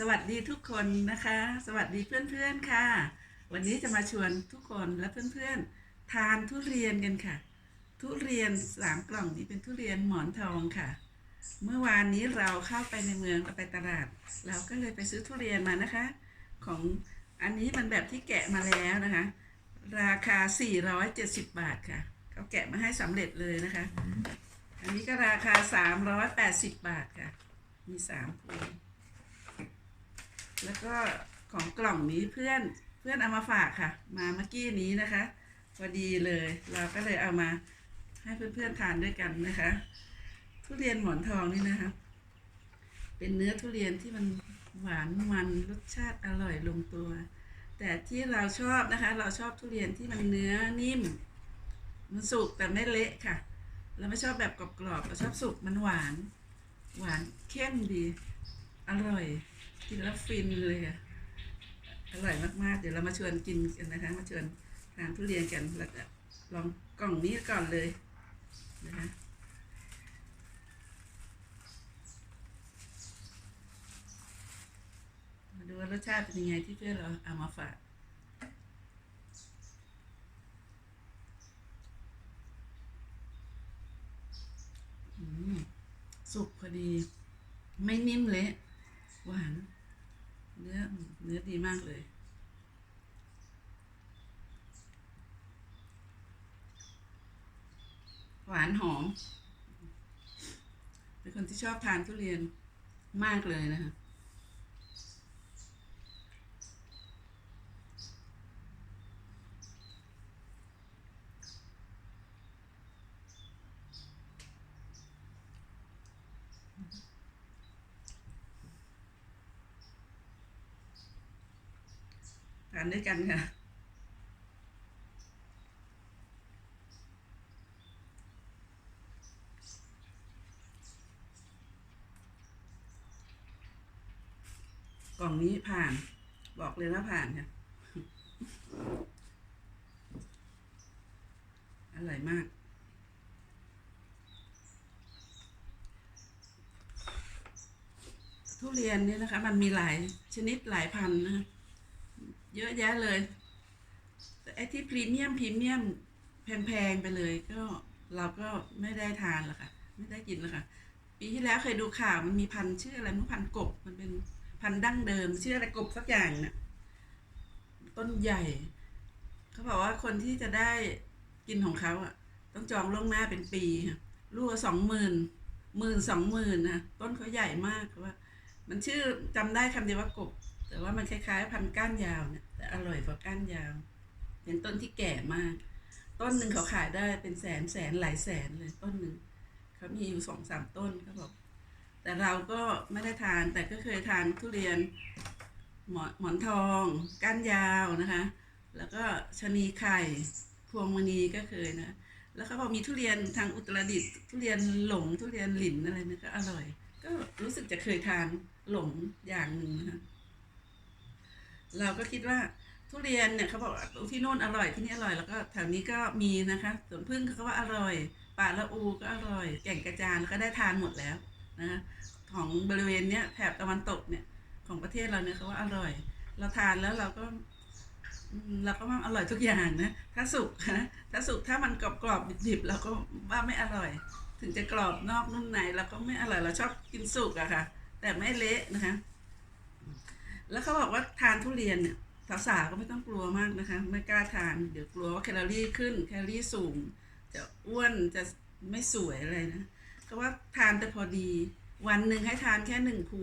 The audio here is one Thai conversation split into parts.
สวัสดีทุกคนนะคะ สวัสดีเพื่อนๆค่ะ วันนี้จะมาชวนทุกคนและเพื่อนๆ ทานทุเรียนกันค่ะ ทุเรียนสามกล่องนี้เป็นทุเรียนหมอนทองค่ะ เมื่อวานนี้เราเข้าไปในเมืองเราไปตลาด เราก็เลยไปซื้อทุเรียนมานะคะ ของอันนี้มันแบบที่แกะมาแล้วนะคะ ราคา 470 บาทค่ะเขาแกะมาให้สำเร็จเลยนะคะ อันนี้ก็ราคา 380 บาทค่ะ มีสามพวง แล้วก็ของกล่องนี้เพื่อนเพื่อนเอามาฝากค่ะ มาเมื่อกี้นี้นะคะพอดีเลย เราก็เลยเอามาให้เพื่อนๆทานด้วยกันนะคะ ทุเรียนหมอนทองนี่นะคะ เป็นเนื้อทุเรียนที่มันหวานมันรสชาติอร่อยลงตัว แต่ที่เราชอบนะคะ เราชอบทุเรียนที่มันเนื้อนิ่ม มันสุกแต่ไม่เละค่ะ เราไม่ชอบแบบกรอบๆเราชอบสุกมันหวาน หวานเข้มดี อร่อย กินแล้วฟินเลยอะอร่อยมากๆ เดี๋ยวเรามาชวนกินกันนะคะ มาชวนทานทุเรียนกันแล้วก็ลองกล่องนี้ก่อนเลยนะคะมาดูว่ารสชาติเป็นยังไงที่เพื่อนเราเอามาฝากอืมสุกพอดี ไม่นิ่มเละ หวาน เนื้อเนื้อดีมากเลย หวานหอม เป็นคนที่ชอบทานทุเรียนมากเลยนะคะานด้วยกันค่ะ กล่องนี้ผ่าน บอกเลยว่าผ่านค่ะ อร่อยมากทุเรียนเนี่ยนะคะ มันมีหลายชนิดหลายพันธุ์นะคะ เยอะแยะเลยแต่ไอ้ที่พรีเมียมพรีเมียมแพงๆไปเลย ก็เราก็ไม่ได้ทานหรอกค่ะ ไม่ได้กินหรอกค่ะ ปีที่แล้วเคยดูข่าวมันมีพันธุ์ชื่ออะไรมันพันธุ์กบมันเป็นพันธุ์ดั้งเดิม ชื่ออะไรกบสักอย่างน่ะต้นใหญ่ เขาบอกว่าคนที่จะได้กินของเขาอะ ต้องจองล่วงหน้าเป็นปีค่ะลูกสองหมื่นหมื่นสองหมื่นนะต้นเขาใหญ่มากเขาว่า มันชื่อจำได้คำเดียวว่ากบ แต่ว่ามันคล้ายๆ พันก้านยาวเนี่ยแต่อร่อยกว่าก้านยาว เป็นต้นที่แก่มาก ต้นหนึ่งเขาขายได้เป็นแสนแสนหลายแสนเลยต้นหนึ่งเขามีอยู่สองสามต้นเขาบอกแต่เราก็ไม่ได้ทานแต่ก็เคยทานทุเรียนหมอนหมอนทองก้านยาวนะคะ แล้วก็ชะนีไข่พวงมณีก็เคยนะ แล้วเขาบอกมีทุเรียนทางอุตรดิตถ์ทุเรียนหลงทุเรียนหลินอะไรนะก็อร่อย ก็รู้สึกจะเคยทานหลงอย่างหนึ่งนะคะ เราก็คิดว่าทุเรียนเนี่ยเขาบอกที่โน่นอร่อยที่นี่อร่อยแล้วก็แถวนี้ก็มีนะคะสวนพึ่งเขาก็ว่าอร่อย ป่าละอูก็อร่อย แก่งกระจานก็ได้ทานหมดแล้วนะคะของบริเวณเนี้ยแถบตะวันตกเนี่ยของประเทศเราเนี่ยเขาว่าอร่อย เราทานแล้วเราก็เราก็ว่าอร่อยทุกอย่างนะถ้าสุกนะถ้าสุกถ้ามันกรอบกรอบดิบเราก็ว่าไม่อร่อย ถึงจะกรอบนอกนุ่มในเราก็ไม่อร่อยเราชอบกินสุกอะค่ะ แต่ไม่เละนะคะ แล้วเขาบอกว่าทานทุเรียนเนี่ยสาวๆก็ไม่ต้องกลัวมากนะคะ ไม่กล้าทานเดี๋ยวกลัวว่าแคลอรี่ขึ้นแคลอรี่สูง จะอ้วนจะไม่สวยอะไรนะก็ว่าทานแต่พอดี วันหนึ่งให้ทานแค่หนึ่งภู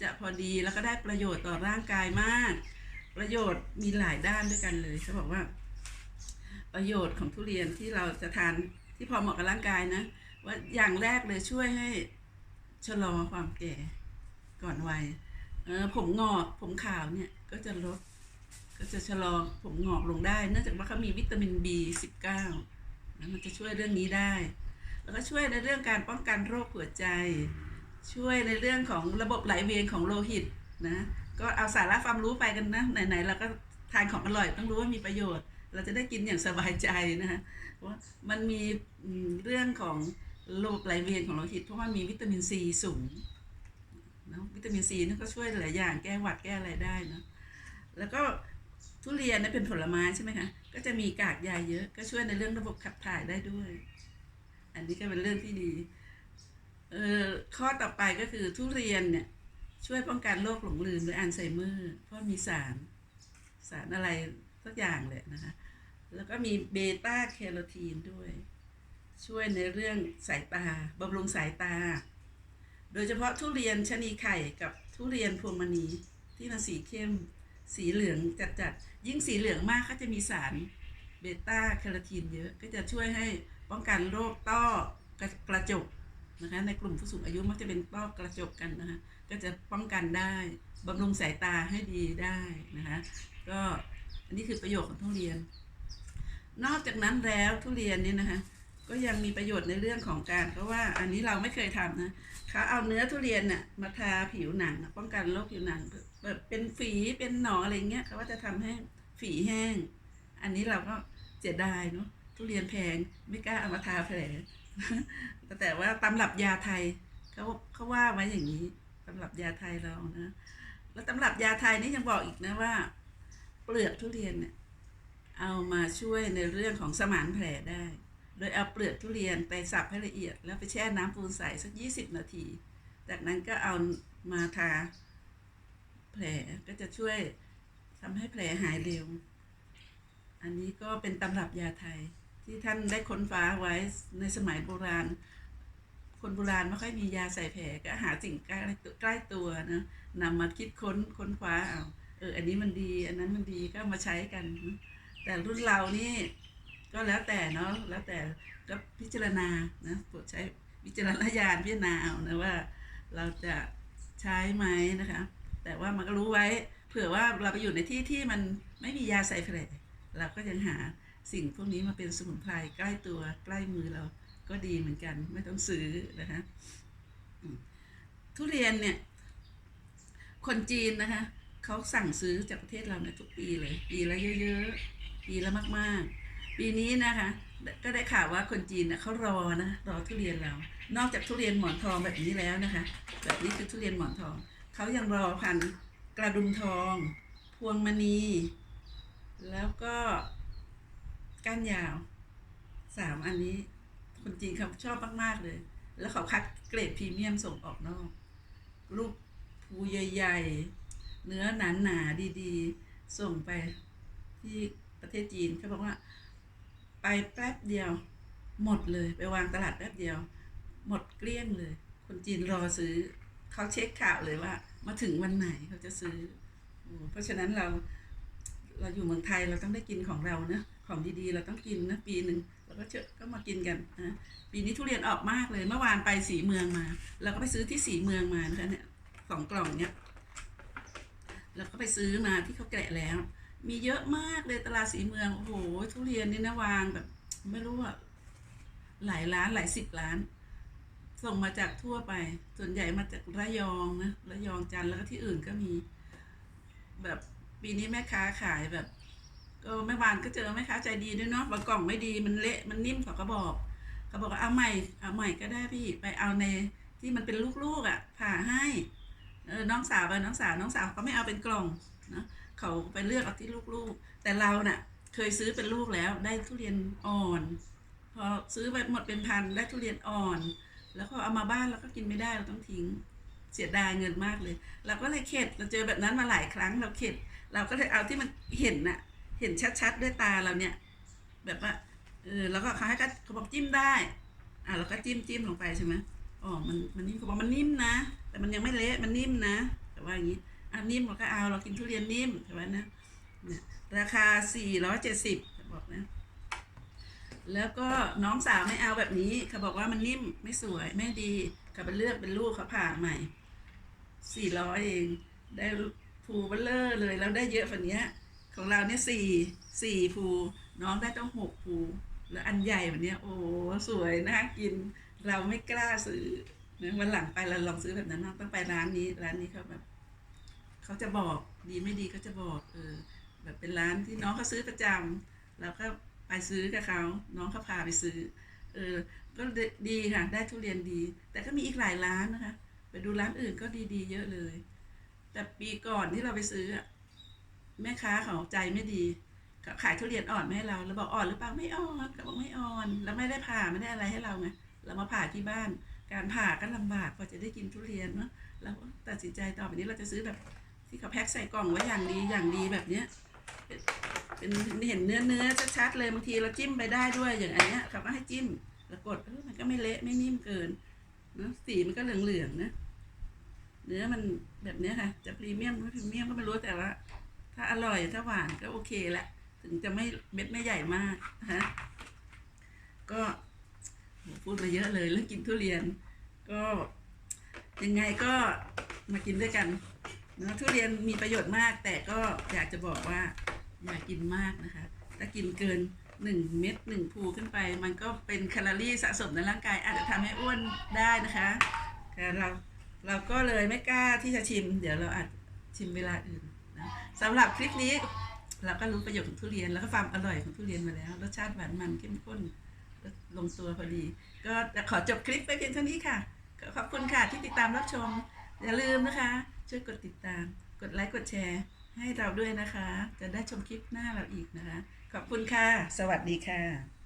จะพอดีแล้วก็ได้ประโยชน์ต่อร่างกายมาก ประโยชน์มีหลายด้านด้วยกันเลยเขาบอกว่า ประโยชน์ของทุเรียนที่เราจะทานที่พอเหมาะกับร่างกายนะว่าอย่างแรกเลยช่วยให้ชะลอความแก่ก่อนวัย เออผมงอกผมขาวเนี่ยก็จะลด ก็จะชะลอผมงอกลงได้ เนื่องจากว่าเขามีวิตามิน B19 นะมันจะช่วยเรื่องนี้ได้ แล้วก็ช่วยในเรื่องการป้องกันโรคหัวใจ ช่วยในเรื่องของระบบไหลเวียนของโลหิตนะก็เอาสาระความรู้ไปกันนะไหนๆเราก็ทานของอร่อยต้องรู้ว่ามีประโยชน์ เราจะได้กินอย่างสบายใจนะคะว่ามันมีเรื่องของระบบไหลเวียนของโลหิตเพราะว่ามีวิตามินซีสูง เนาะวิตามินซีนี่ก็ช่วยหลายอย่างแก้หวัดแก้อะไรได้เนาะแล้วก็ทุเรียนเนี่เป็นผลไม้ใช่ไหมคะก็จะมีกากใยเยอะก็ช่วยในเรื่องระบบขับถ่ายได้ด้วย อันนี้ก็เป็นเรื่องที่ดีเออข้อต่อไปก็คือทุเรียนเนี่ยช่วยป้องกันโรคหลงลืมหรืออัลไซเมอร์เพราะมีสาร สารอะไรสักอย่างเลยนะคะแล้วก็มีเบต้าแคโรทีนด้วย ช่วยในเรื่องสายตาบำรุงสายตา โดยเฉพาะทุเรียนชะนีไข่กับทุเรียนพวงมณีที่มันสีเข้ม สีเหลืองจัดๆ ยิ่งสีเหลืองมากก็จะมีสารเบต้าแคโรทีนเยอะ ก็จะช่วยให้ป้องกันโรคต้อกรกระจกนะคะ ในกลุ่มผู้สูงอายุมักจะเป็นต้อกระจกกันนะคะ ก็จะป้องกันได้บำรุงสายตาให้ดีได้นะคะ ก็อันนี้คือประโยชน์ของทุเรียน นอกจากนั้นแล้วทุเรียนเนี่ยนะคะ ก็ยังมีประโยชน์ในเรื่องของการเพราะว่าอันนี้เราไม่เคยทำนะ เขาเอาเนื้อทุเรียนน่ะมาทาผิวหนังป้องกันโรคผิวหนังแบบเป็นฝีเป็นหนองอะไรเงี้ยเขาว่าจะทำให้ฝีแห้ง อันนี้เราก็เสียดายเนาะทุเรียนแพงไม่กล้าเอามาทาแผลแต่ว่าตำรับยาไทยเขาเขาว่าไว้อย่างนี้ตำรับยาไทยเรานะแล้วตำรับยาไทยนี่ยังบอกอีกนะว่า เปลือกทุเรียนเนี่ยเอามาช่วยในเรื่องของสมานแผลได้ ดยเอาเปลือกทุเรียนไปสับให้ละเอียด แล้วไปแช่น้ำปูนใสสักยี่สิบนาที จากนั้นก็เอามาทาแผลก็จะช่วยทำให้แผลหายเร็ว อันนี้ก็เป็นตำรับยาไทยที่ท่านได้ค้นฟ้าไว้ในสมัยโบราณ คนโบราณไม่ค่อยมียาใส่แผลก็หาสิ่งใกล้ตัวใกล้ตัวนะนำมาคิดค้นค้นคว้าเอาเอออันนี้มันดี อันนั้นมันดีก็มาใช้กัน แต่รุ่นเรานี่ ก็แล้วแต่เนาะแล้วแต่ก็พิจารณานะโปรดใช้วิจารณญาณพิจารณาเอานะว่าเราจะใช้ไหมนะคะ แต่ว่ามันก็รู้ไว้เผื่อว่าเราไปอยู่ในที่ที่มันไม่มียาใส่แผลเราก็ยังหาสิ่งพวกนี้มาเป็นสมุนไพรใกล้ตัวใกล้มือเราก็ดีเหมือนกัน ไม่ต้องซื้อนะคะทุเรียนเนี่ย คนจีนนะคะเขาสั่งซื้อจากประเทศเราเนี่ยทุกปีเลย ปีละเยอะๆ ปีละมากๆ ปีนี้นะคะ ก็ได้ข่าวว่าคนจีนเขารอนะรอทุเรียนเรา นอกจากทุเรียนหมอนทองแบบนี้แล้วนะคะ แบบนี้คือทุเรียนหมอนทองเขายังรอพันกระดุมทอง พวงมณี แล้วก็ก้านยาวสามอันนี้ คนจีนเขาชอบมากๆเลย แล้วเขาคัดเกรดพรีเมียมส่งออกนอกลูกภูใหญ่ๆ เนื้อหนาๆดีๆ ส่งไปที่ประเทศจีนเขาบอกว่า ไปแป๊บเดียว หมดเลยไปวางตลาดแป๊บเดียว หมดเกลี้ยงเลย คนจีนรอซื้อเขาเช็คข่าวเลยว่า มาถึงวันไหนเขาจะซื้ออเพราะฉะนั้นเราเราอยู่เมืองไทยเราต้องได้กินของเรานะของดีๆ เราต้องกินนะปีหนึ่งเราก็เชอะก็มากินกันนะปีนี้ทุเรียนออกมากเลยเมื่อวานไปสีเมืองมาเราก็ไปซื้อที่สีเมืองมานะคะเนี่ยสองกล่องเนี่ยเราก็ไปซื้อมาที่เขาแกะแล้ว มีเยอะมากเลยตลาดสีเมือง โอ้โห ทุเรียนนี่นะวางแบบ ไม่รู้ว่าหลายล้านหลายสิบล้าน ส่งมาจากทั่วไป ส่วนใหญ่มาจากระยองนะระยองจันทร์แล้วก็ที่อื่นก็มี แบบปีนี้แม่ค้าขายแบบก็แม่วานก็เจอแม่ค้าใจดีด้วยเนาะบางกล่องไม่ดีมันเละมันนิ่มเขาก็บอกเขาบอกว่าเอาใหม่เอาใหม่ก็ได้พี่ไปเอาในที่มันเป็นลูกๆอะผ่าให้น้องสาวไปน้องสาวน้องสาวเขาไม่เอาเป็นกล่องนะ เขาไปเลือกเอาที่ลูกๆ แต่เราเน่ะ เคยซื้อเป็นลูกแล้วได้ทุเรียนอ่อน พอซื้อไปหมดเป็นพันได้ทุเรียนอ่อน แล้วก็เอามาบ้านเราก็กินไม่ได้เราต้องทิ้งเสียดายเงินมากเลย เราก็เลยเข็ดเราเจอแบบนั้นมาหลายครั้งเราเข็ด เราก็เลยเอาที่มันเห็นน่ะ เห็นชัดๆด้วยตาเราเนี่ย แบบว่าเออแล้วก็เขาให้ก็เขาบอกจิ้มได้ อะเราก็จิ้มจิ้มลงไปใช่ไหมอ๋อมันมันนิ่มเขาบอกมันนิ่มนะ แต่มันยังไม่เละมันนิ่มนะ แต่ว่าอย่างนี้ อะนิ่มเราก็เอาเรากินทุเรียนนิ่มใช่ไหมนะเนี่ยราคาสี่ร้อยเจ็ดสิบบอกนะ แล้วก็น้องสาวไม่เอาแบบนี้เขาบอกว่ามันนิ่มไม่สวยไม่ดีเขาไปเลือกเป็นลูกเขาผ่าใหม่สี่ร้อยเองได้ภูเบลเลอร์เลยแล้วได้เยอะฝันเนี้ย ของเราเนี่ยสี่สี่ภูน้องได้ต้องหกภูแล้วอันใหญ่แบบเนี้ยโอ้สวยน่ากิน เราไม่กล้าซื้อนะวันหลังไปเราลองซื้อแบบนั้นนะต้องไปร้านนี้ร้านนี้เขาแบบ เขาจะบอกดีไม่ดีเขาจะบอกเออแบบเป็นร้านที่น้องเขาซื้อประจำเราก็ไปซื้อกับเขาน้องเขาพาไปซื้อเออก็ดีค่ะได้ทุเรียนดี แต่ก็มีอีกหลายร้านนะคะ ไปดูร้านอื่นก็ดีๆ เยอะเลย แต่ปีก่อนที่เราไปซื้อแม่ค้าเขาใจไม่ดีเขาขายทุเรียนอ่อนไมาให้เราเราบอกอ่อนหรือเปล่าไม่อ่อนเขาบอกไม่อ่อนแล้วไม่ได้ผ่าไม่ได้อะไรให้เราไงเรามาผ่าที่บ้าน การผ่าก็ลำบากกว่าจะได้กินทุเรียนเนาะเราตัดสินใจต่อไปนี้เราจะซื้อแบบ ที่เขาแพ็คใส่กล่องไว้อย่างดีอย่างดีแบบเนี้ยเป็นเห็นเนื้อเนื้อชัดๆเลยบางทีเราจิ้มไปได้ด้วยอย่างอันเนี้ยเขาก็ให้จิ้มแล้วกดมันก็ไม่เละไม่นิ่มเกินนะสีมันก็เหลืองๆนะเนื้อมันแบบเนี้ยค่ะ จะพรีเมียมไม่พรีเมียมก็ไม่รู้แต่ว่าถ้าอร่อยถ้าหวานก็โอเคแหละถึงจะไม่เม็ดไม่ใหญ่มากนะฮะก็พูดมาเยอะเลยเรื่องกินทุเรียน ก็ยังไงก็มากินด้วยกัน นะทุเรียนมีประโยชน์มาก แต่ก็อยากจะบอกว่าอย่ากกินมากนะคะ ถ้ากินเกินหนึ่งเม็ดหนึ่งภูขึ้นไป มันก็เป็นแคลอรี่สะสมในร่างกาย อาจจะทำให้อ้วนได้นะคะแต่เราเราก็เลยไม่กล้าที่จะชิม เดี๋ยวเราอาจชิมเวลาอื่นนะสำหรับคลิปนี้เราก็รู้ประโยชน์ของทุเรียนแล้วก็ความอร่อยของทุเรียนมาแล้ว รสชาติหวานมันเข้มข้นลงตัวพอดี ก็ขอจบคลิปไปเพียงเท่านี้ค่ะ ขอบคุณค่ะที่ติดตามรับชม อย่าลืมนะคะ ช่วยกดติดตาม กดไลค์กดแชร์ ให้เราด้วยนะคะ จะได้ชมคลิปหน้าเราอีกนะคะ ขอบคุณค่ะ สวัสดีค่ะ